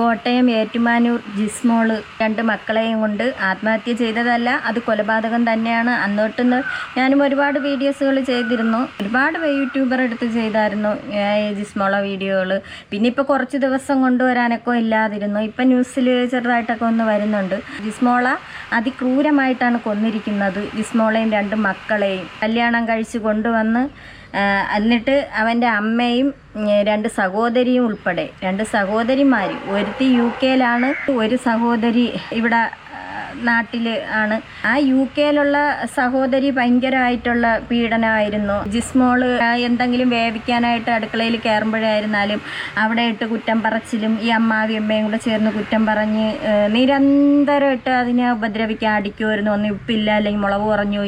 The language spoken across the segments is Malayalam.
കോട്ടയം ഏറ്റുമാനൂർ ജിസ്മോൾ രണ്ട് മക്കളെയും കൊണ്ട് ആത്മഹത്യ ചെയ്തതല്ല അത് കൊലപാതകം തന്നെയാണ്. അന്നോട്ട് ഞാനും ഒരുപാട് വീഡിയോസുകൾ ചെയ്തിരുന്നു. ഒരുപാട് യൂട്യൂബർ എടുത്ത് ചെയ്തായിരുന്നു ജിസ്മോള വീഡിയോകൾ പിന്നെ ഇപ്പോൾ കുറച്ച് ദിവസം കൊണ്ടുവരാനൊക്കെ ഇല്ലാതിരുന്നു. ഇപ്പം ന്യൂസിൽ ചെറുതായിട്ടൊക്കെ ഒന്ന് വരുന്നുണ്ട്. ജിസ്മോള അതിക്രൂരമായിട്ടാണ് കൊന്നിരിക്കുന്നത്. ജിസ്മോളയും രണ്ട് മക്കളെയും കല്യാണം കഴിച്ച് കൊണ്ടുവന്ന് എന്നിട്ട് അവന്റെ അമ്മയും രണ്ട് സഹോദരിയും ഉൾപ്പെടെ രണ്ട് സഹോദരിമാർ ഒരുത്തി യു കെയിലാണ് ഒരു സഹോദരി ഇവിടെ നാട്ടിൽ ആണ്. ആ യു കെയിലുള്ള സഹോദരി ഭയങ്കരമായിട്ടുള്ള പീഡനമായിരുന്നു ജിസ്മോൾ എന്തെങ്കിലും വേവിക്കാനായിട്ട് അടുക്കളയിൽ കയറുമ്പോഴായിരുന്നാലും അവിടെ ഇട്ട് കുറ്റം പറച്ചിലും ഈ അമ്മാവി അമ്മയും കൂടെ ചേർന്ന് കുറ്റം പറഞ്ഞ് നിരന്തരമായിട്ട് അതിനെ ഉപദ്രവിക്കാൻ അടിക്കുമായിരുന്നു. ഒന്ന് ഉപ്പില്ല അല്ലെങ്കിൽ മുളക് കുറഞ്ഞു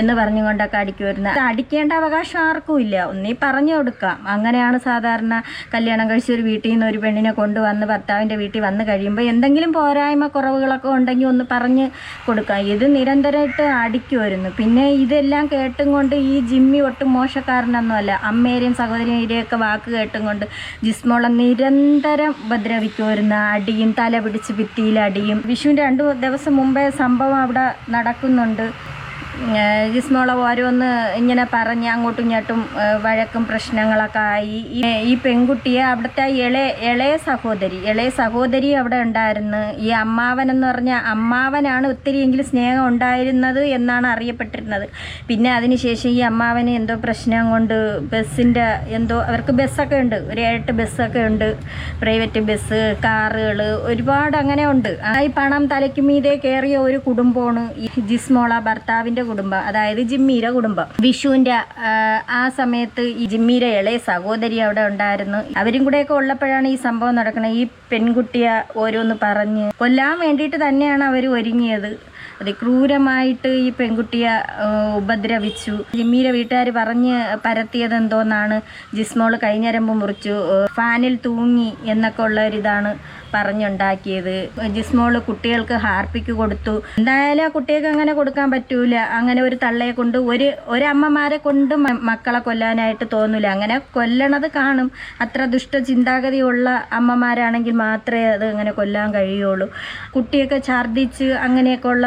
എന്ന് പറഞ്ഞുകൊണ്ടൊക്കെ അടിക്കുമായിരുന്നു. അത് അടിക്കേണ്ട അവകാശം ആർക്കും ഇല്ല. ഒന്നീ പറഞ്ഞു കൊടുക്കാം. അങ്ങനെയാണ് സാധാരണ കല്യാണം കഴിച്ച ഒരു വീട്ടിൽ നിന്ന് ഒരു പെണ്ണിനെ കൊണ്ടുവന്ന് ഭർത്താവിന്റെ വീട്ടിൽ വന്ന് കഴിയുമ്പോൾ എന്തെങ്കിലും പോരായ്മ കുറവുകളൊക്കെ ഉണ്ടെങ്കിൽ ഒന്ന് പറഞ്ഞ് കൊടുക്കാം. ഇത് നിരന്തരമായിട്ട് അടിക്കുമായിരുന്നു പിന്നെ ഇതെല്ലാം കേട്ടും കൊണ്ട് ഈ ജിമ്മി ഒട്ടും മോശക്കാരനൊന്നുമല്ല. അമ്മേരെയും സഹോദരിയെയും ഒക്കെ വാക്ക് കേട്ടും കൊണ്ട് ജിസ്മോളെ നിരന്തരം ഉപദ്രവിക്കുമായിരുന്നു അടിയും തല പിടിച്ച് ഭിത്തിയിൽ അടിയും വിഷുവിന്റെ രണ്ട് ദിവസം മുമ്പേ സംഭവം അവിടെ നടക്കുന്നുണ്ട്. ജിസ്മോളെ ഓരോന്ന് ഇങ്ങനെ പറഞ്ഞ് അങ്ങോട്ടും ഇങ്ങോട്ടും വഴക്കും പ്രശ്നങ്ങളൊക്കെ ആയി. ഈ- പെൺകുട്ടിയെ അവിടുത്തെ ഇളയ ഇളയ സഹോദരി ഇളയ സഹോദരി അവിടെ ഉണ്ടായിരുന്നു. ഈ അമ്മാവൻ എന്ന് പറഞ്ഞ അമ്മാവനാണ് ഒത്തിരിയെങ്കിലും സ്നേഹം ഉണ്ടായിരുന്നത് എന്നാണ് അറിയപ്പെട്ടിരുന്നത്. പിന്നെ അതിനുശേഷം ഈ അമ്മാവന് എന്തോ പ്രശ്നം കൊണ്ട് ബസ്സിന്റെ എന്തോ അവർക്ക് ബസ്സൊക്കെ ഉണ്ട്. ഒരു ഏഴെട്ട് ബസ്സൊക്കെ ഉണ്ട്. പ്രൈവറ്റ് ബസ് കാറുകൾ ഒരുപാട് അങ്ങനെ ഉണ്ട്. ഈ പണം തലയ്ക്ക് മീതെ കയറിയ ഒരു കുടുംബമാണ് ജിസ്മോള ഭർത്താവിന്റെ കുടുംബം അതായത് ജിമ്മീര കുടുംബം. വിഷുവിന്റെ ആ, ആ സമയത്ത് ഈ ജിമ്മീര ഇളയ സഹോദരി അവിടെ ഉണ്ടായിരുന്നു. അവരും കൂടെയൊക്കെ ഉള്ളപ്പോഴാണ് ഈ സംഭവം നടക്കുന്നത് ഈ പെൺകുട്ടിയെ ഓരോന്ന് പറഞ്ഞ് കൊല്ലാൻ വേണ്ടിയിട്ട് തന്നെയാണ് അവർ ഒരുങ്ങിയത്. അതിക്രൂരമായിട്ട് ഈ പെൺകുട്ടിയെ ഉപദ്രവിച്ചു. ജിമ്മീരെ വീട്ടുകാർ പറഞ്ഞ് പരത്തിയത് എന്തോന്നാണ് ജിസ്മോൾ കൈഞ്ഞരമ്പ് മുറിച്ചു ഫാനിൽ തൂങ്ങി എന്നൊക്കെ ഉള്ള ഒരിതാണ് പറഞ്ഞുണ്ടാക്കിയത്. ജിസ്മോൾ കുട്ടികൾക്ക് ഹാർപ്പിക്ക് കൊടുത്തു. എന്തായാലും ആ കുട്ടികൾക്ക് അങ്ങനെ കൊടുക്കാൻ പറ്റൂല. അങ്ങനെ ഒരു തള്ളയെ കൊണ്ട് ഒരു ഒരമ്മമാരെ കൊണ്ട് മക്കളെ കൊല്ലാനായിട്ട് തോന്നൂല. അങ്ങനെ കൊല്ലണത് കാണും. അത്ര ദുഷ്ട ചിന്താഗതിയുള്ള അമ്മമാരാണെങ്കിൽ മാത്രമേ അത് അങ്ങനെ കൊല്ലാൻ കഴിയുള്ളൂ. കുട്ടിയൊക്കെ ഛർദ്ദിച്ച് അങ്ങനെയൊക്കെ ഉള്ള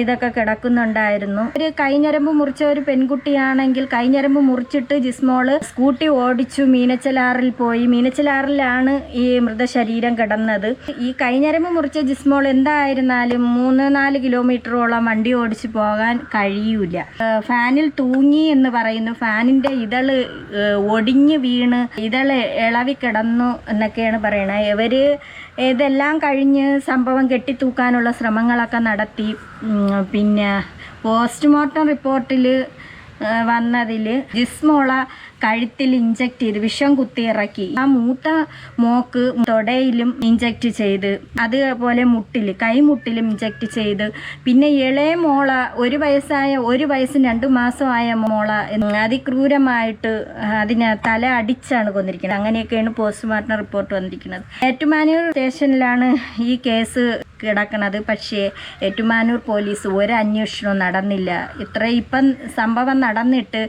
ഇതൊക്കെ കിടക്കുന്നുണ്ടായിരുന്നു. ഒരു കൈഞ്ഞരമ്പ് മുറിച്ച ഒരു പെൺകുട്ടിയാണെങ്കിൽ കൈഞ്ഞരമ്പ് മുറിച്ചിട്ട് ജിസ്മോൾ സ്കൂട്ടി ഓടിച്ചു മീനച്ചലാറിൽ പോയി. മീനച്ചലാറിലാണ് ഈ മൃതശരീരം കിടന്നത്. ഈ കൈഞ്ഞരമ്പ് മുറിച്ച ജിസ്മോൾ എന്തായിരുന്നാലും മൂന്ന് നാല് കിലോമീറ്ററോളം വണ്ടി ഓടിച്ചു പോകാൻ കഴിയൂല. ഫാനിൽ തൂങ്ങി എന്ന് പറയുന്നു. ഫാനിന്റെ ഇതൾ ഒടിഞ്ഞു വീണ് ഇതൾ ഇളവി കിടന്നു എന്നൊക്കെയാണ് പറയുന്നത് ഇവർ ഇതെല്ലാം കഴിഞ്ഞ് സംഭവം കെട്ടിത്തൂക്കാനുള്ള ശ്രമങ്ങളൊക്കെ നടത്തി. പിന്നെ പോസ്റ്റ്മോർട്ടം റിപ്പോർട്ടിൽ വന്നതിൽ ജിസ്മോള കഴുത്തിൽ ഇഞ്ചക്ട് ചെയ്ത് വിഷം കുത്തിയിറക്കി ആ മൂത്ത മോക്ക് തൊടയിലും ഇഞ്ചക്ട് ചെയ്ത് അതുപോലെ മുട്ടിൽ കൈമുട്ടിലും ഇഞ്ചക്ട് ചെയ്ത്. പിന്നെ ഇളയ മോള ഒരു വയസ്സായ ഒരു വയസ്സും രണ്ടു മാസമായ മോള അതിക്രൂരമായിട്ട് അതിനെ തല അടിച്ചാണ് കൊന്നിരിക്കുന്നത്. അങ്ങനെയൊക്കെയാണ് പോസ്റ്റ്മോർട്ടം റിപ്പോർട്ട് വന്നിരിക്കുന്നത്. ഏറ്റുമാനൂർ സ്റ്റേഷനിലാണ് ഈ കേസ് കിടക്കണത് പക്ഷേ ഏറ്റുമാനൂർ പോലീസ് ഒരു അന്വേഷണവും നടന്നില്ല. ഇത്ര ഇപ്പം സംഭവം നടന്നിട്ട്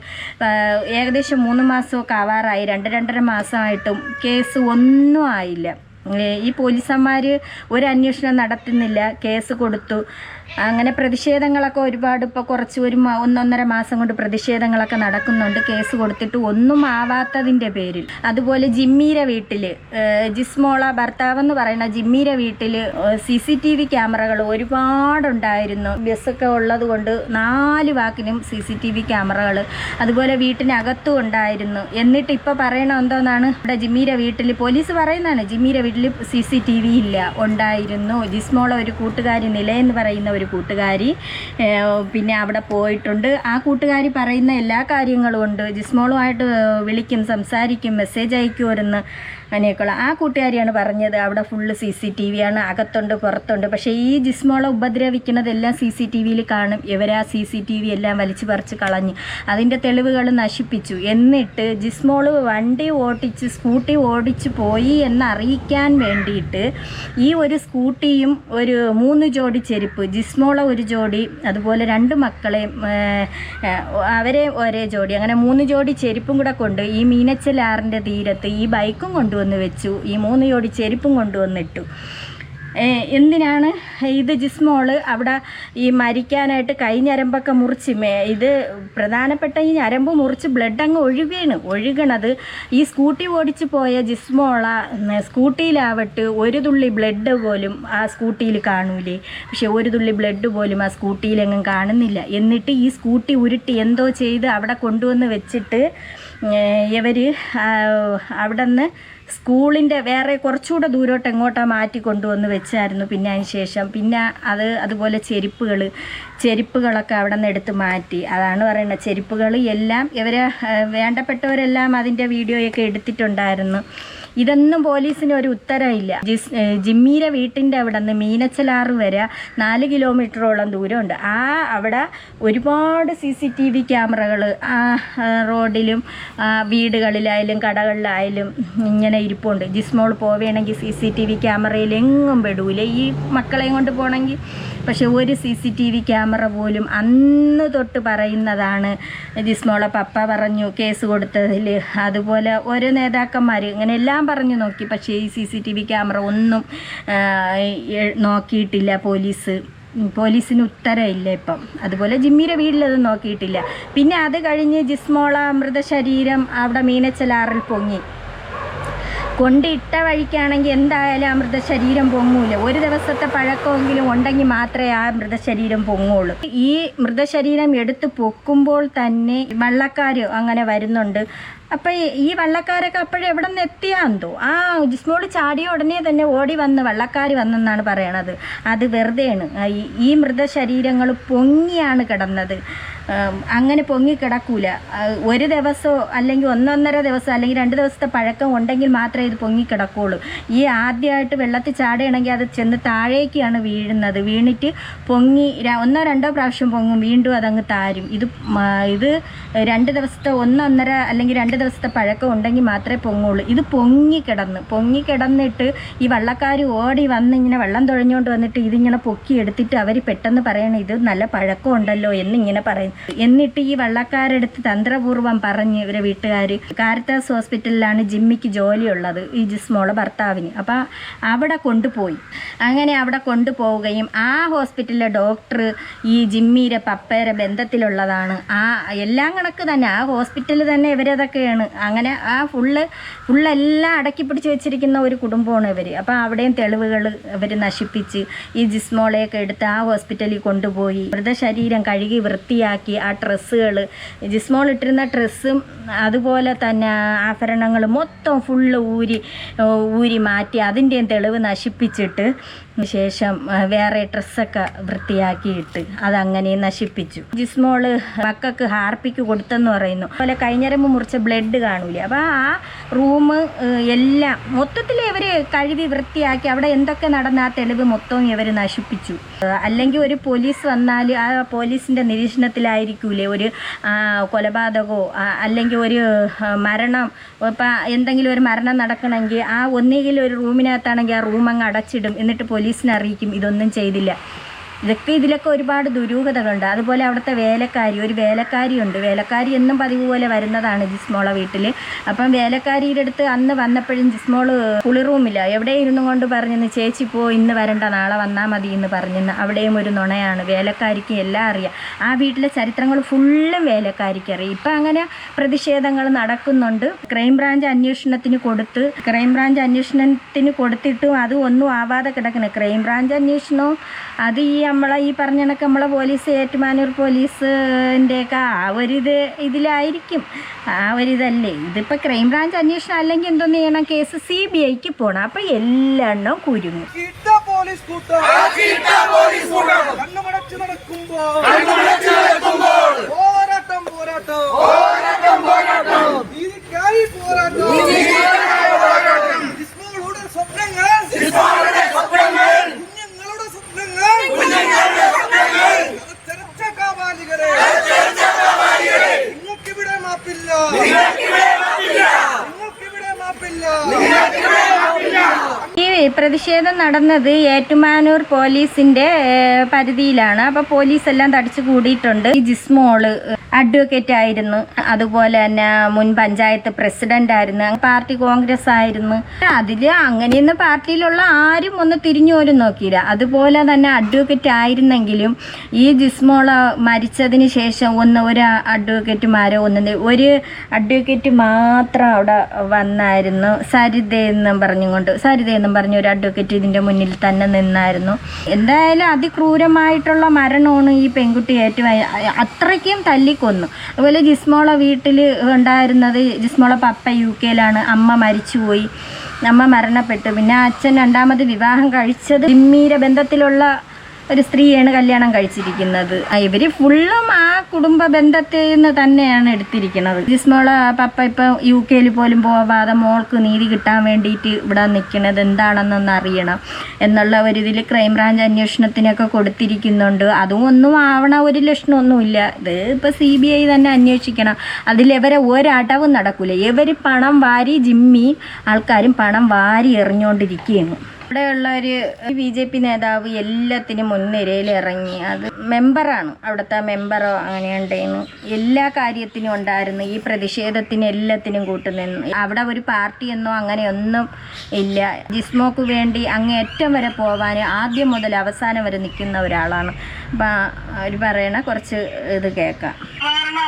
ഏകദേശം മൂന്ന് മാസമൊക്കെ ആവാറായി. രണ്ട് രണ്ടര മാസമായിട്ടും കേസ് ഒന്നും ആയില്ല. ഈ പോലീസന്മാർ ഒരു അന്വേഷണം നടത്തുന്നില്ല. കേസ് കൊടുത്തു. അങ്ങനെ പ്രതിഷേധങ്ങളൊക്കെ ഒരുപാട് ഇപ്പോൾ കുറച്ച് ഒരു ഒന്നൊന്നര മാസം കൊണ്ട് പ്രതിഷേധങ്ങളൊക്കെ നടക്കുന്നുണ്ട്. കേസ് കൊടുത്തിട്ട് ഒന്നും ആവാത്തതിന്റെ പേരിൽ. അതുപോലെ ജിമ്മീര വീട്ടിൽ ജിസ്മോള ഭർത്താവെന്ന് പറയുന്ന ജിമ്മീര വീട്ടിൽ സി സി ടി വി ക്യാമറകൾ ഒരുപാടുണ്ടായിരുന്നു. ബസ്സൊക്കെ ഉള്ളത് കൊണ്ട് നാല് വാക്കിനും സി സി ടി വി ക്യാമറകൾ അതുപോലെ വീട്ടിനകത്തും ഉണ്ടായിരുന്നു. എന്നിട്ട് ഇപ്പോൾ പറയണ എന്തോന്നാണ്? ഇവിടെ ജിമ്മീര വീട്ടിൽ പോലീസ് പറയുന്നതാണ് ജിമ്മീര വീട്ടിൽ സി സി ടി വി ഇല്ല ഉണ്ടായിരുന്നു. ജിസ്മോള ഒരു കൂട്ടുകാരി നിലയെന്ന് പറയുന്ന ഒരു കൂട്ടുകാരി പിന്നെ അവിടെ പോയിട്ടുണ്ട്. ആ കൂട്ടുകാരി പറയുന്ന എല്ലാ കാര്യങ്ങളും ഉണ്ട്. ജിസ്മോളുമായിട്ട് വിളിക്കും സംസാരിക്കും മെസ്സേജ് അയക്കുമായിരുന്നു അങ്ങനെയൊക്കെയുള്ള ആ കൂട്ടുകാരിയാണ് പറഞ്ഞത് അവിടെ full C C T V ആണ് അകത്തുണ്ട് പുറത്തുണ്ട്. പക്ഷേ ഈ ജിസ്മോളെ ഉപദ്രവിക്കുന്നതെല്ലാം സി സി ടി വിയിൽ കാണും. ഇവരാ സി സി ടി വി എല്ലാം വലിച്ചു പറിച്ച് കളഞ്ഞ്. അതിന്റെ തെളിവുകൾ നശിപ്പിച്ചു. എന്നിട്ട് ജിസ്മോൾ വണ്ടി ഓടിച്ച് സ്കൂട്ടി ഓടിച്ച് പോയി എന്നറിയിക്കാൻ വേണ്ടിയിട്ട് ഈ ഒരു സ്കൂട്ടിയും ഒരു മൂന്ന് ജോഡി ചെരുപ്പ് ജിസ്മോളെ ഒരു ജോഡി അതുപോലെ രണ്ട് ഏഹ്, അവരെ ഒരേ ജോഡി അങ്ങനെ മൂന്ന് ജോഡി ചെരുപ്പും കൂടെ കൊണ്ട് ഈ മീനച്ചലാറിന്റെ തീരത്ത് ഈ ബൈക്കും കൊണ്ടുവന്ന് കൊണ്ടുവന്ന് വെച്ചു. ഈ മൂന്ന് ജോഡി ചെരുപ്പും കൊണ്ടുവന്നിട്ടു. എന്തിനാണ്? ഇത് ജിസ്മോൾ അവിടെ ഈ മരിക്കാനായിട്ട് കൈ ഞരമ്പൊക്കെ മുറിച്ച് മേ ഇത് പ്രധാനപ്പെട്ട ഈ ഞരമ്പ് മുറിച്ച് ബ്ലഡ് അങ്ങ് ഒഴുകാണ്. ഒഴുകണത് ഈ സ്കൂട്ടി ഓടിച്ച് പോയ ജിസ്മോള സ്കൂട്ടിയിലാവട്ട് ഒരു തുള്ളി ബ്ലഡ് പോലും ആ സ്കൂട്ടിയിൽ കാണൂലേ. പക്ഷെ ഒരു തുള്ളി ബ്ലഡ് പോലും ആ സ്കൂട്ടിയിലെങ്ങും കാണുന്നില്ല. എന്നിട്ട് ഈ സ്കൂട്ടി ഉരുട്ടി എന്തോ ചെയ്ത് അവിടെ കൊണ്ടുവന്ന് വെച്ചിട്ട് ഇവർ അവിടെ നിന്ന് സ്കൂളിന്റെ വേറെ കുറച്ചുകൂടെ ദൂരോട്ട് എങ്ങോട്ടാ മാറ്റി കൊണ്ടുവന്ന് വെച്ചായിരുന്നു പിന്നെ അതിന് ശേഷം. പിന്നെ അത് അതുപോലെ ചെരുപ്പുകൾ ചെരുപ്പുകളൊക്കെ അവിടെ നിന്ന് എടുത്ത് മാറ്റി. അതാണ് പറയുന്നത്. ചെരുപ്പുകൾ എല്ലാം ഇവരെ വേണ്ടപ്പെട്ടവരെല്ലാം അതിന്റെ വീഡിയോയൊക്കെ എടുത്തിട്ടുണ്ടായിരുന്നു. ഇതൊന്നും പോലീസിന് ഒരു ഉത്തരവില്ല. ജിസ് ജിമ്മീരെ വീട്ടിന്റെ അവിടെ നിന്ന് മീനച്ചലാറ് വരെ നാല് കിലോമീറ്ററോളം ദൂരമുണ്ട്. ആ അവിടെ ഒരുപാട് സി സി ടി വി ക്യാമറകൾ ആ, റോഡിലും വീടുകളിലായാലും കടകളിലായാലും ഇങ്ങനെ ഇരിപ്പുണ്ട്. ജിസ്മോൾ പോവുകയാണെങ്കിൽ സി സി ടി വി ക്യാമറയിൽ എങ്ങും പെടൂല. ഈ മക്കളെയും കൊണ്ട് പോകണമെങ്കിൽ പക്ഷെ ഒരു C C T V camera പോലും അന്ന് തൊട്ട് പറയുന്നതാണ് ജിസ്മോളെ പപ്പ പറഞ്ഞു കേസ് കൊടുത്തതിൽ. അതുപോലെ ഓരോ നേതാക്കന്മാർ ഇങ്ങനെ എല്ലാം പറഞ്ഞു നോക്കി. പക്ഷേ ഈ C C T V camera ഒന്നും നോക്കിയിട്ടില്ല പോലീസ്. പോലീസിന് ഉത്തരവില്ല ഇപ്പം. അതുപോലെ ജിമ്മിയുടെ വീട്ടിലത് നോക്കിയിട്ടില്ല. പിന്നെ അത് കഴിഞ്ഞ് ജിസ്മോള മൃതശരീരം അവിടെ മീനച്ചലാറിൽ പൊങ്ങി. കൊണ്ടിട്ട വഴിക്കാണെങ്കിൽ എന്തായാലും ആ മൃതശരീരം പൊങ്ങൂല. ഒരു ദിവസത്തെ പഴക്കമെങ്കിലും ഉണ്ടെങ്കിൽ മാത്രമേ ആ മൃതശരീരം പൊങ്ങുള്ളൂ. ഈ മൃതശരീരം എടുത്ത് പൊക്കുമ്പോൾ തന്നെ വള്ളക്കാർ അങ്ങനെ വരുന്നുണ്ട്. അപ്പം ഈ വള്ളക്കാരൊക്കെ അപ്പോഴും എവിടെ നിന്ന് എത്തിയാന്തോ ആ ജിസ്മോൾ ചാടിയ ഉടനെ തന്നെ ഓടി വന്ന് വള്ളക്കാർ വന്നെന്നാണ് പറയണത്. അത് വെറുതെയാണ്. ഈ- മൃതശരീരങ്ങൾ പൊങ്ങിയാണ് കിടന്നത്. അങ്ങനെ പൊങ്ങി കിടക്കൂല. ഒരു ദിവസമോ അല്ലെങ്കിൽ ഒന്നൊന്നര ദിവസം അല്ലെങ്കിൽ രണ്ട് ദിവസത്തെ പഴക്കം ഉണ്ടെങ്കിൽ മാത്രമേ ഇത് പൊങ്ങി കിടക്കുകയുള്ളൂ ഈ ആദ്യമായിട്ട് വെള്ളത്തിൽ ചാടുകയാണെങ്കിൽ അത് ചെന്ന് താഴേക്കാണ് വീഴുന്നത്. വീണിട്ട് പൊങ്ങി ഒന്നോ രണ്ടോ പ്രാവശ്യം പൊങ്ങും. വീണ്ടും അതങ്ങ് താരും. ഇത് ഇത് രണ്ട് ദിവസത്തെ ഒന്നൊന്നര അല്ലെങ്കിൽ രണ്ട് ദിവസത്തെ പഴക്കം ഉണ്ടെങ്കിൽ മാത്രമേ പൊങ്ങുള്ളൂ. ഇത് പൊങ്ങി കിടന്ന് പൊങ്ങി കിടന്നിട്ട് ഈ വള്ളക്കാർ ഓടി വന്ന് ഇങ്ങനെ വെള്ളം തുഴഞ്ഞുകൊണ്ട് വന്നിട്ട് ഇതിങ്ങനെ പൊക്കി എടുത്തിട്ട് അവർ പെട്ടെന്ന് പറയണം ഇത് നല്ല പഴക്കം ഉണ്ടല്ലോ എന്നിങ്ങനെ പറയുന്നു എന്നിട്ട് ഈ വള്ളക്കാരെടുത്ത് തന്ത്രപൂർവം പറഞ്ഞ് ഇവരെ വീട്ടുകാർ കാരത്താസ് ഹോസ്പിറ്റലിലാണ് ജിമ്മിക്ക് ജോലിയുള്ളത് ഈ ജിസ്മോളെ ഭർത്താവിന്. അപ്പോൾ അവിടെ കൊണ്ടുപോയി. അങ്ങനെ അവിടെ കൊണ്ടുപോവുകയും ആ ഹോസ്പിറ്റലിലെ ഡോക്ടർ ഈ ജിമ്മിയുടെ പപ്പയുടെ ബന്ധത്തിലുള്ളതാണ്. ആ എല്ലാം കണക്ക് തന്നെ. ആ ഹോസ്പിറ്റലിൽ തന്നെ ഇവരതൊക്കെയാണ് അങ്ങനെ ആ ഫുള്ള് ഫുള്ളെല്ലാം അടക്കി പിടിച്ച് വെച്ചിരിക്കുന്ന ഒരു കുടുംബമാണ് ഇവർ അപ്പോൾ അവിടെയും തെളിവുകൾ ഇവർ നശിപ്പിച്ച് ഈ ജിസ്മോളെയൊക്കെ എടുത്ത് ആ ഹോസ്പിറ്റലിൽ കൊണ്ടുപോയി. മൃതശരീരം കഴുകി വൃത്തിയാക്കി ആ ഡ്രസ്സുകൾ ജിസ്മോൾ ഇട്ടിരുന്ന ഡ്രസ്സും അതുപോലെ തന്നെ ആഭരണങ്ങൾ മൊത്തം ഫുള്ള് ഊരി ഊരി മാറ്റി അതിന്റെയും തെളിവ് നശിപ്പിച്ചിട്ട് ശേഷം വേറെ ഡ്രസ്സൊക്കെ വൃത്തിയാക്കിയിട്ട് അതങ്ങനെ നശിപ്പിച്ചു. ജിസ്മോൾ മക്കൾക്ക് ഹാർപ്പിക്ക് കൊടുത്തെന്ന് പറയുന്നു. അതുപോലെ കഴിഞ്ഞരമ്പ് മുറിച്ച ബ്ലഡ് കാണൂലേ അപ്പോൾ ആ റൂം എല്ലാം മൊത്തത്തിൽ ഇവർ കഴുകി വൃത്തിയാക്കി അവിടെ എന്തൊക്കെ നടന്ന ആ തെളിവ് മൊത്തവും ഇവർ നശിപ്പിച്ചു. അല്ലെങ്കിൽ ഒരു പോലീസ് വന്നാൽ ആ പോലീസിന്റെ നിരീക്ഷണത്തിലായിരിക്കൂലേ? ഒരു കൊലപാതകോ കൊലപാതകമോ അല്ലെങ്കിൽ ഒരു മരണം ഇപ്പം എന്തെങ്കിലും ഒരു മരണം നടക്കണമെങ്കിൽ ആ ഒന്നുകിൽ ഒരു റൂമിനകത്താണെങ്കിൽ ആ റൂം അങ്ങ് അടച്ചിടും. എന്നിട്ട് പോലീസിനെ അറിയിക്കും. ഇതൊന്നും ചെയ്തില്ല. ഇതൊക്കെ ഇതിലൊക്കെ ഒരുപാട് ദുരൂഹതകളുണ്ട്. അതുപോലെ അവിടുത്തെ വേലക്കാരി ഒരു വേലക്കാരിയുണ്ട് വേലക്കാരി എന്നും പതിവ് പോലെ വരുന്നതാണ് ജിസ്മോള വീട്ടിൽ അപ്പം വേലക്കാരിയുടെ അടുത്ത് അന്ന് വന്നപ്പോഴും ജിസ്മോൾ കുളിറൂമില്ല. എവിടെ ഇരുന്നു കൊണ്ട് പറഞ്ഞെന്ന് ചേച്ചി പോ ഇന്ന് വരണ്ട നാളെ വന്നാൽ മതി എന്ന് പറഞ്ഞെന്ന് അവിടെയും ഒരു നുണയാണ്. വേലക്കാരിക്ക് എല്ലാം അറിയാം. ആ വീട്ടിലെ ചരിത്രങ്ങൾ ഫുള്ളും വേലക്കാരിക്ക് അറിയാം ഇപ്പം അങ്ങനെ പ്രതിഷേധങ്ങൾ നടക്കുന്നുണ്ട്. ക്രൈംബ്രാഞ്ച് അന്വേഷണത്തിന് കൊടുത്ത് ക്രൈംബ്രാഞ്ച് അന്വേഷണത്തിന് കൊടുത്തിട്ടും അത് ഒന്നും ആവാതെ കിടക്കുന്നത് ക്രൈംബ്രാഞ്ച് അന്വേഷണവും അത് ഈ നമ്മളെ ഈ പറഞ്ഞ കണക്ക് നമ്മളെ പോലീസ് ഏറ്റുമാനൂർ പോലീസിന്റെയൊക്കെ ആ ഒരിത് ഇതിലായിരിക്കും. ആ ഒരിതല്ലേ. ഇതിപ്പോൾ ക്രൈംബ്രാഞ്ച് അന്വേഷണം അല്ലെങ്കിൽ എന്തോന്ന് ചെയ്യണം? കേസ് സി ബി ഐക്ക് പോകണം അപ്പം എല്ലെണ്ണം കുരുങ്ങും. പോരാട്ടം പോരാട്ടം. പ്രതിഷേധം നടന്നത് ഏറ്റുമാനൂർ പോലീസിന്റെ പരിധിയിലാണ്. അപ്പോൾ പോലീസ് എല്ലാം തടിച്ചു കൂടിയിട്ടുണ്ട്. ഈ ജിസ്മോൾ അഡ്വക്കേറ്റ് ആയിരുന്നു. അതുപോലെ തന്നെ മുൻ പഞ്ചായത്ത് പ്രസിഡന്റ് ആയിരുന്നു. പാർട്ടി കോൺഗ്രസ് ആയിരുന്നു. അതിൽ അങ്ങനെയൊന്നും പാർട്ടിയിലുള്ള ആരും ഒന്ന് തിരിഞ്ഞു പോലും നോക്കിയില്ല. അതുപോലെ തന്നെ അഡ്വക്കേറ്റ് ആയിരുന്നെങ്കിലും ഈ ജിസ്മോള മരിച്ചതിന് ശേഷം ഒന്ന് ഒരു അഡ്വക്കേറ്റുമാരോ ഒന്ന് ഒരു അഡ്വക്കേറ്റ് മാത്രം അവിടെ വന്നായിരുന്നു. സരിത എന്നും പറഞ്ഞുകൊണ്ട് സരിത എന്നും പറഞ്ഞ ഒരു അഡ്വക്കേറ്റ് ഇതിന്റെ മുന്നിൽ തന്നെ നിന്നായിരുന്നു. എന്തായാലും അതിക്രൂരമായിട്ടുള്ള മരണമാണ് ഈ പെൺകുട്ടി ഏറ്റവും അത്രയ്ക്കും തല്ലിക്കൊന്നു അതുപോലെ ജിസ്മോള വീട്ടിൽ ഉണ്ടായിരുന്നത് ജിസ്മോള പപ്പ യു കെയിലാണ്. അമ്മ മരിച്ചുപോയി. അമ്മ മരണപ്പെട്ടു. പിന്നെ അച്ഛൻ രണ്ടാമത് വിവാഹം കഴിച്ചത് ജിമ്മീര ബന്ധത്തിലുള്ള ഒരു സ്ത്രീയാണ് കല്യാണം കഴിച്ചിരിക്കുന്നത്. ഇവർ ഫുള്ളും ആ കുടുംബ ബന്ധത്തിൽ നിന്ന് തന്നെയാണ് എടുത്തിരിക്കുന്നത്. ജിസ്മോള പപ്പ ഇപ്പം യു കെയിൽ പോലും പോവാതെ മോൾക്ക് നീതി കിട്ടാൻ വേണ്ടിയിട്ട് ഇവിടെ നിൽക്കുന്നത് എന്താണെന്നൊന്ന് അറിയണം എന്നുള്ള ഒരു ഇതിൽ ക്രൈംബ്രാഞ്ച് അന്വേഷണത്തിനൊക്കെ കൊടുത്തിരിക്കുന്നുണ്ട്. അതും ഒന്നും ആവണ ഒരു ലക്ഷണമൊന്നുമില്ല. ഇത് ഇപ്പൊ സി ബി ഐ തന്നെ അന്വേഷിക്കണം. അതിലെവരെ ഒരടവും നടക്കൂല. ഇവർ പണം വാരി ജിമ്മി ആൾക്കാരും പണം വാരി എറിഞ്ഞുകൊണ്ടിരിക്കുകയാണ് ഇവിടെയുള്ള ഒരു ബി ജെ പി നേതാവ് എല്ലാത്തിനും മുൻനിരയിൽ ഇറങ്ങി അത് മെമ്പറാണ്. അവിടുത്തെ മെമ്പറോ അങ്ങനെ ഉണ്ടായിരുന്നു എല്ലാ കാര്യത്തിനും ഉണ്ടായിരുന്നു. ഈ പ്രതിഷേധത്തിന് എല്ലാത്തിനും കൂട്ടുനിന്ന്. അവിടെ ഒരു പാർട്ടി എന്നോ അങ്ങനെയൊന്നും ഇല്ല. ജിസ്മോക്ക് വേണ്ടി അങ്ങേയറ്റം വരെ പോവാൻ ആദ്യം മുതൽ അവസാനം വരെ നിൽക്കുന്ന ഒരാളാണ്. അപ്പം അവർ പറയണ കുറച്ച് ഇത് കേൾക്കാം.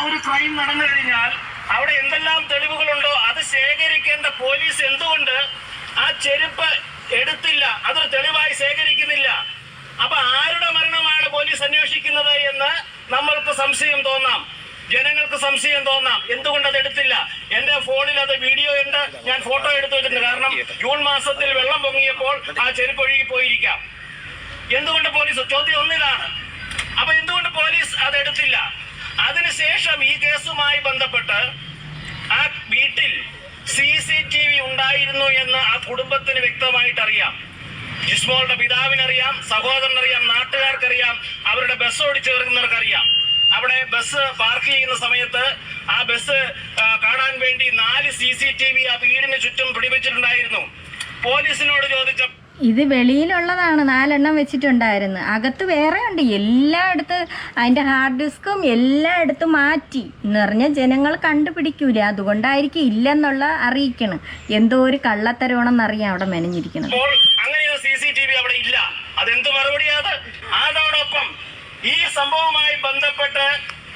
ഒരു ക്രൈം നടന്നു കഴിഞ്ഞാൽ അവിടെ എന്തെല്ലാം തെളിവുകളുണ്ടോ അത് ശേഖരിക്കേണ്ട പോലീസ് എന്തുകൊണ്ട് ആ ചെരുപ്പ് എടുത്തില്ല. അതൊരു തെളിവായി ശേഖരിക്കുന്നില്ല. അപ്പൊ ആരുടെ മരണമാണ് പോലീസ് അന്വേഷിക്കുന്നത് എന്ന് നമ്മൾക്ക് സംശയം തോന്നാം. ജനങ്ങൾക്ക് സംശയം തോന്നാം. എന്തുകൊണ്ട് അത് എടുത്തില്ല? എന്റെ ഫോണിൽ അത് വീഡിയോ ഉണ്ട്. ഞാൻ ഫോട്ടോ എടുത്തു വെച്ചിട്ടുണ്ട്. കാരണം ജൂൺ മാസത്തിൽ വെള്ളം പൊങ്ങിയപ്പോൾ ആ ചെരുപ്പ് ഒഴുകി പോയിരിക്കാം. എന്തുകൊണ്ട് പോലീസ്? ചോദ്യം ഒന്നിലാണ് അപ്പൊ എന്തുകൊണ്ട് പോലീസ് അത് എടുത്തില്ല? അതിനുശേഷം ഈ കേസുമായി ബന്ധപ്പെട്ട് ആ വീട്ടിൽ സി സി ടി വി ഉണ്ടായിരുന്നു എന്ന് ആ കുടുംബത്തിന് വ്യക്തമായിട്ട് അറിയാം ജിസ്മോളുടെ പിതാവിനറിയാം സഹോദരനറിയാം നാട്ടുകാർക്കറിയാം അവരുടെ ബസ് ഓടിച്ചു അറിയാം അവിടെ ബസ് പാർക്ക് ചെയ്യുന്ന സമയത്ത് ആ ബസ് കാണാൻ വേണ്ടി നാല് സി സി ടി വി ആ വീടിന് ചുറ്റും പിടിവെച്ചിട്ടുണ്ടായിരുന്നു. പോലീസിനോട് ചോദിച്ച ഇത് വെളിയിലുള്ളതാണ്. നാലെണ്ണം വെച്ചിട്ടുണ്ടായിരുന്നു. അകത്ത് വേറെ ഉണ്ട് എല്ലായിടത്ത് അതിന്റെ ഹാർഡ് ഡിസ്കും എല്ലായിടത്തും മാറ്റി. എന്ന് പറഞ്ഞാൽ ജനങ്ങൾ കണ്ടുപിടിക്കൂല. അതുകൊണ്ടായിരിക്കും ഇല്ലെന്നുള്ള അറിയിക്കണം. എന്തോ ഒരു കള്ളത്തരമാണെന്നറിയാം അവിടെ മെനഞ്ഞിരിക്കുന്നത്. ഈ സംഭവവുമായി ബന്ധപ്പെട്ട്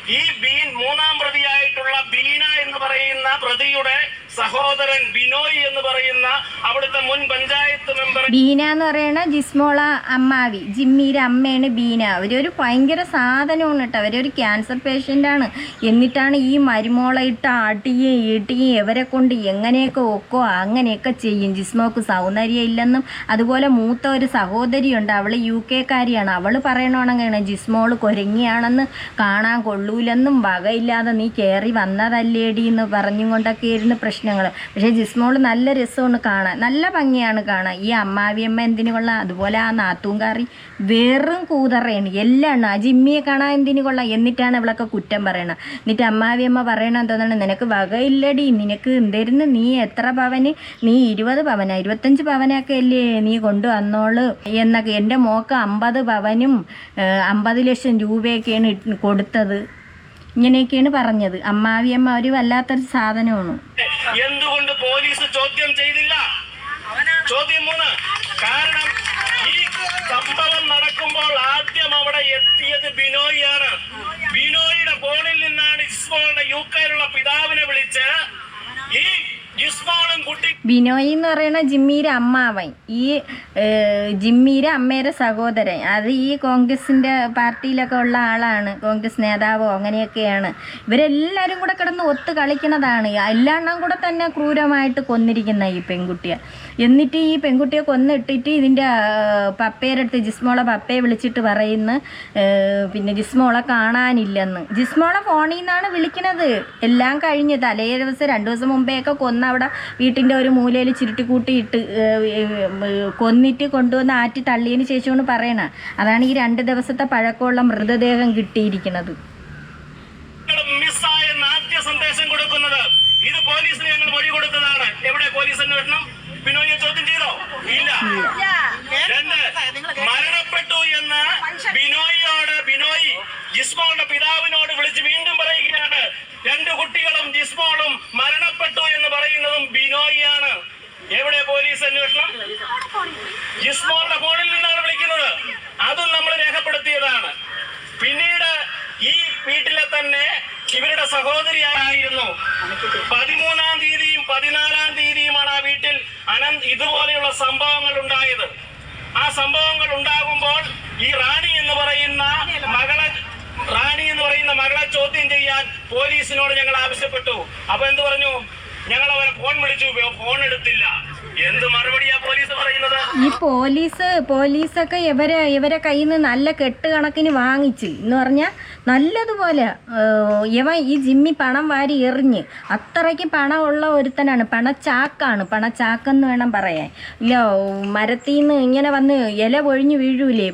ഈ ബീൻ മൂന്നാം പ്രതിയായിട്ടുള്ള ബീന എന്ന് പറയുന്ന പ്രതിയുടെ സഹോദരൻ ബിനോയ് എന്ന് പറയുന്ന അവിടുത്തെ മുൻ പഞ്ചായത്ത് മെമ്പർ ബീന എന്ന് പറയുന്ന ജിസ്മോള അമ്മാവി ജിമ്മിയുടെ അമ്മയാണ് ബീന. അവരൊരു ഭയങ്കര സാധനമാണ് കേട്ടോ. അവരൊരു ക്യാൻസർ ആണ്. എന്നിട്ടാണ് ഈ മരുമോളെ ഇട്ട് ആട്ടിയും ഈട്ടിയും ഇവരെ കൊണ്ട് എങ്ങനെയൊക്കെ ഒക്കോ അങ്ങനെയൊക്കെ ചെയ്യും. ജിസ്മോക്ക് സൗന്ദര്യം ഇല്ലെന്നും അതുപോലെ മൂത്ത ഒരു സഹോദരിയുണ്ട്. അവൾ യു കെക്കാരിയാണ്. അവൾ പറയണമെന്നാണ് ജിസ്മോൾ കൊരങ്ങിയാണെന്ന് കാണാൻ കൊള്ളൂലെന്നും വകയില്ലാതെ നീ കയറി വന്നതല്ലേടി എന്ന് പറഞ്ഞും കൊണ്ടൊക്കെ ഇരുന്ന് പ്രശ്നങ്ങൾ പക്ഷേ ജിസ്മോൾ നല്ല രസമാണ് കാണാൻ. നല്ല ഭംഗിയാണ് കാണാൻ. ഈ അമ്മാവിയമ്മ എന്തിനു കൊള്ളാം? അതുപോലെ ആ നാത്തൂങ്കാറി വെറും കൂതറയാണ്. എല്ലാം ആ ജിമ്മിയെ കാണാൻ എന്തിനു കൊള്ളാം? എന്നിട്ടാണ് ഇവളൊക്കെ കുറ്റം പറയണത് എന്നിട്ട് അമ്മാവിയമ്മ പറയണ എന്താണ്? നിനക്ക് വകയില്ലടി. നിനക്ക് എന്തായിരുന്നു നീ എത്ര പവന്? നീ ഇരുപത് പവന? ഇരുപത്തഞ്ച് പവനൊക്കെ അല്ലേ നീ കൊണ്ടുവന്നോൾ? എന്നൊക്കെ. എന്റെ മോക്ക് അമ്പത് പവനും അമ്പത് ലക്ഷം രൂപയൊക്കെയാണ് കൊടുത്തത്. ഇങ്ങനെയൊക്കെയാണ് പറഞ്ഞത്. അമ്മാവിയമ്മ ഒരു വല്ലാത്തൊരു സാധനമാണ്. എന്തുകൊണ്ട് പോലീസ് ചോദ്യം ചെയ്തില്ല? ചോദ്യം മൂന്ന്. കാരണം ഈ സംഭവം നടക്കുമ്പോൾ ആദ്യം അവിടെ എത്തിയത് ബിനോയിയാണ്. ബിനോയിയുടെ ഫോണിൽ നിന്നാണ് ഇസ്മോളുടെ യു കെയിലുള്ള പിതാവിനെ വിളിച്ച് ഈ ബിനോയ് എന്ന് പറയുന്ന ജിമ്മിയുടെ അമ്മാവൻ. ഈ ജിമ്മീരെ അമ്മയുടെ സഹോദരൻ. അത് ഈ കോൺഗ്രസിന്റെ പാർട്ടിയിലൊക്കെ ഉള്ള ആളാണ്. കോൺഗ്രസ് നേതാവോ അങ്ങനെയൊക്കെയാണ്. ഇവരെല്ലാവരും കൂടെ കിടന്ന് ഒത്ത് കളിക്കുന്നതാണ്. എല്ലാണ്ണം കൂടെ തന്നെ ക്രൂരമായിട്ട് കൊന്നിരിക്കുന്ന ഈ പെൺകുട്ടിയെ. എന്നിട്ട് ഈ പെൺകുട്ടിയെ കൊന്നിട്ടിട്ട് ഇതിന്റെ അടുത്ത് ജിസ്മോളെ പപ്പയെ വിളിച്ചിട്ട് പറയുന്നു പിന്നെ ജിസ്മോളെ കാണാനില്ലെന്ന്. ജിസ്മോളെ ഫോണിൽ നിന്നാണ് വിളിക്കുന്നത് എല്ലാം കഴിഞ്ഞ് തലേ ദിവസം രണ്ടു ദിവസം മുമ്പേ ഒക്കെ കൊന്ന് അവിടെ വീട്ടിന്റെ ഒരു മൂലയിൽ ചുരുട്ടിക്കൂട്ടിയിട്ട് കൊന്നിട്ട് കൊണ്ടുവന്ന് ആറ്റി തള്ളിയതിന് ശേഷമാണ് പറയണ. അതാണ് ഈ രണ്ട് ദിവസത്തെ പഴക്കമുള്ള മൃതദേഹം കിട്ടിയിരിക്കുന്നത്. സന്ദേശം കൊടുക്കുന്നത്. ഇത് ഞങ്ങൾ കൊടുത്തതാണ്. എവിടെ പോലീസ് ഇല്ല. രണ്ട് മരണപ്പെട്ടു പിതാവിനോട് വിളിച്ച് വീണ്ടും പറയുകയാണ്. രണ്ട് കുട്ടികളും ജിസ്മോളും മരണപ്പെട്ടു എന്ന് പറയുന്നതും ബിനോയിയാണ്. എവിടെ പോലീസ് അന്വേഷണം? ജിസ്മോളുടെ ഫോണിൽ നിന്നാണ് വിളിക്കുന്നത്. അതും നമ്മൾ രേഖപ്പെടുത്തിയതാണ്. പിന്നീട് ഈ വീട്ടിലെ തന്നെ ഇവരുടെ സഹോദരിയായിരുന്നു. പതിമൂന്നാം തീയതിയും പതിനാലാം തീയതിയുമാണ് ആ വീട്ടിൽ അനന്ത് ഇതുപോലെയുള്ള സംഭവങ്ങൾ ഉണ്ടായത്. ആ സംഭവങ്ങൾ ഉണ്ടാകുമ്പോൾ ഈ റാണി എന്ന് പറയുന്ന മകളെ പറയുന്ന മകളെ ചോദ്യം ചെയ്യാൻ പോലീസിനോട് ഞങ്ങൾ ആവശ്യപ്പെട്ടു. അപ്പൊ എന്ത് പറഞ്ഞു? ഞങ്ങൾ അവരെ ഫോൺ വിളിച്ചു. ഫോൺ എടുത്തില്ല. ഈ പോലീസ് പോലീസൊക്കെ ഇവരെ ഇവരെ കയ്യിൽ നിന്ന് നല്ല കെട്ട് കണക്കിന് വാങ്ങിച്ച്. എന്ന് പറഞ്ഞാൽ നല്ലതുപോലെ ഇവ ഈ ജിമ്മി പണം വാരി എറിഞ്ഞ് അത്രയ്ക്ക് പണമുള്ള ഒരുത്തനാണ്. പണച്ചാക്കാണ്. പണച്ചാക്കെന്ന് വേണം പറയാൻ. ഇല്ല മരത്തിൽ നിന്ന് ഇങ്ങനെ വന്ന് ഇല പൊഴിഞ്ഞ് വീഴൂലേ?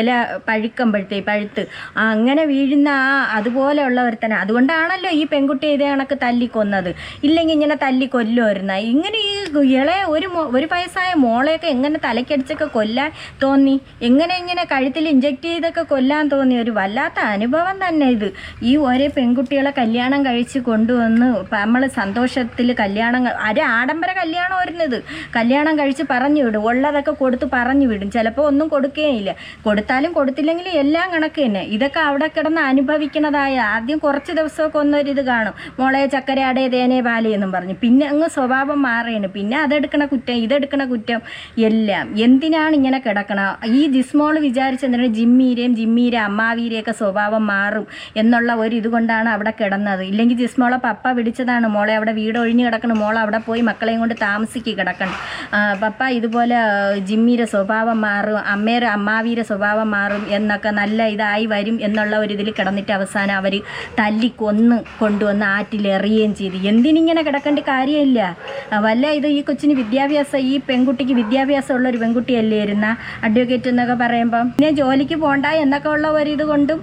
ഇല പഴുക്കുമ്പോഴത്തേ പഴുത്ത്. അങ്ങനെ വീഴുന്ന ആ അതുപോലെയുള്ള ഒരുത്തനാണ് അതുകൊണ്ടാണല്ലോ ഈ പെൺകുട്ടി ഇതേ കണക്ക് തല്ലിക്കൊന്നത്. ഇല്ലെങ്കിൽ ഇങ്ങനെ തല്ലി കൊല്ലുമായിരുന്ന ഇങ്ങനെ ഈ ഇളയ ഒരു മോ- ഒരു വയസ്സായ മോളെയൊക്കെ എങ്ങനെ തലക്കടിച്ചൊക്കെ കൊല്ലാൻ തോന്നി? എങ്ങനെ ഇങ്ങനെ കഴുത്തിൽ ഇഞ്ചെക്ട് ചെയ്തൊക്കെ കൊല്ലാൻ തോന്നി? ഒരു വല്ലാത്ത അനുഭവം തന്നെ ഇത്. ഈ ഓരോ പെൺകുട്ടികളെ കല്യാണം കഴിച്ച് കൊണ്ടുവന്ന് നമ്മൾ സന്തോഷത്തിൽ കല്യാണം അര ഒരു ആഡംബര കല്യാണം വരുന്നത് കല്യാണം കഴിച്ച് പറഞ്ഞു വിടും. ഉള്ളതൊക്കെ കൊടുത്ത് പറഞ്ഞു വിടും. ചിലപ്പോൾ ഒന്നും കൊടുക്കുകയില്ല കൊടുത്താലും കൊടുത്തില്ലെങ്കിലും എല്ലാം കണക്ക് തന്നെ. ഇതൊക്കെ അവിടെ കിടന്ന് അനുഭവിക്കണതായ ആദ്യം കുറച്ച് ദിവസമൊക്കെ ഒന്നൊരിത് കാണും. മോളെ ചക്കരയാടേ തേനേ പാലേ എന്നും പറഞ്ഞു. പിന്നെ അങ്ങ് സ്വഭാവം മാറിയാണ് പിന്നെ അതെടുക്കണ കുറ്റം ഇതെടുക്കണ കുറ്റം എല്ലാം. എന്തിനാണ് ഇങ്ങനെ കിടക്കണ? ഈ ജിസ്മോൾ വിചാരിച്ചെന്തിനാണ് ജിമ്മീരെയും ജിമ്മീരെ അമ്മാവീരെയൊക്കെ സ്വഭാവം മാറും എന്നുള്ള ഒരു ഇതുകൊണ്ടാണ് അവിടെ കിടന്നത്. ഇല്ലെങ്കിൽ ജിസ്മോളെ പപ്പ വിളിച്ചതാണ് മോളെ അവിടെ വീട് ഒഴിഞ്ഞ് കിടക്കണം മോളെ അവിടെ പോയി മക്കളെയും കൊണ്ട് താമസിക്കുക കിടക്കണം. പപ്പ ഇതുപോലെ ജിമ്മീരെ സ്വഭാവം മാറും അമ്മേരെ അമ്മാവീരെ സ്വഭാവം മാറും എന്നൊക്കെ നല്ല ഇതായി വരും എന്നുള്ള ഒരു ഇതിൽ കിടന്നിട്ട് അവസാനം അവർ തല്ലി കൊന്ന് കൊണ്ടുവന്ന് ആറ്റിലെറിയുകയും ചെയ്തു. എന്തിനിങ്ങനെ കിടക്കേണ്ട കാര്യമില്ല. വല്ല ഇത് ഈ കൊച്ചിന് വിദ്യാഭ്യാസം ഈ പെൺകുട്ടിക്ക് വിദ്യാഭ്യാസം ഉള്ള ഒരു പെൺകുട്ടിയല്ലേ ഇരുന്ന? അഡ്വക്കേറ്റ് എന്നൊക്കെ പറയുമ്പം പിന്നെ ജോലിക്ക് പോണ്ട എന്നൊക്കെ ഉള്ള ഒരു ഇത് കൊണ്ടും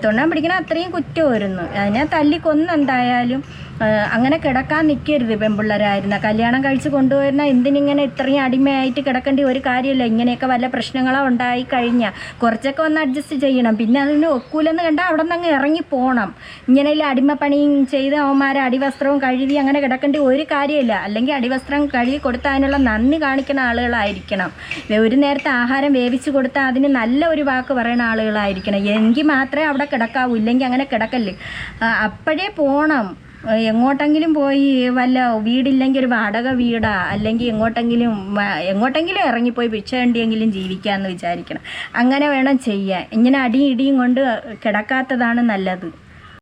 തൊണ്ണാൻ പിടിക്കണ അത്രയും കുറ്റമായിരുന്നു അതിനെ തല്ലി കൊന്നെന്തായാലും ആ, അങ്ങനെ കിടക്കാൻ നിൽക്കരുത് പെൺപിള്ളേരായിരുന്ന. കല്യാണം കഴിച്ച് കൊണ്ടുവരുന്ന എന്തിനിങ്ങനെ ഇത്രയും അടിമയായിട്ട് കിടക്കേണ്ട ഒരു കാര്യമില്ല. ഇങ്ങനെയൊക്കെ വല്ല പ്രശ്നങ്ങളോ ഉണ്ടായി കഴിഞ്ഞാൽ കുറച്ചൊക്കെ ഒന്ന് അഡ്ജസ്റ്റ് ചെയ്യണം. പിന്നെ അതിന് ഒക്കൂലെന്ന് കണ്ടാൽ അവിടെ നിന്ന് അങ്ങ് ഇറങ്ങി പോകണം ഇങ്ങനെയുള്ള അടിമപ്പണിയും ചെയ്ത് അവന്മാരെ അടിവസ്ത്രവും കഴുകി അങ്ങനെ കിടക്കേണ്ട ഒരു കാര്യമില്ല. അല്ലെങ്കിൽ അടിവസ്ത്രം കഴുകി കൊടുത്താൽ അതിനുള്ള നന്ദി കാണിക്കുന്ന ആളുകളായിരിക്കണം. ഒരു നേരത്തെ ആഹാരം വേവിച്ച് കൊടുത്താൽ അതിന് നല്ല ഒരു വാക്ക് പറയുന്ന ആളുകളായിരിക്കണം. എങ്കിൽ മാത്രമേ അവിടെ കിടക്കാവൂ. ഇല്ലെങ്കിൽ അങ്ങനെ കിടക്കല്ലേ അപ്പോഴേ പോകണം എങ്ങോട്ടെങ്കിലും പോയി വല്ല വീടില്ലെങ്കിൽ ഒരു വാടക വീടാ അല്ലെങ്കിൽ എങ്ങോട്ടെങ്കിലും എങ്ങോട്ടെങ്കിലും ഇറങ്ങിപ്പോയി ഭിക്ഷ വേണ്ടിയെങ്കിലും ജീവിക്കാമെന്ന് വിചാരിക്കണം. അങ്ങനെ വേണം ചെയ്യാൻ. ഇങ്ങനെ അടിയും ഇടിയും കൊണ്ട് കിടക്കാത്തതാണ് നല്ലത്.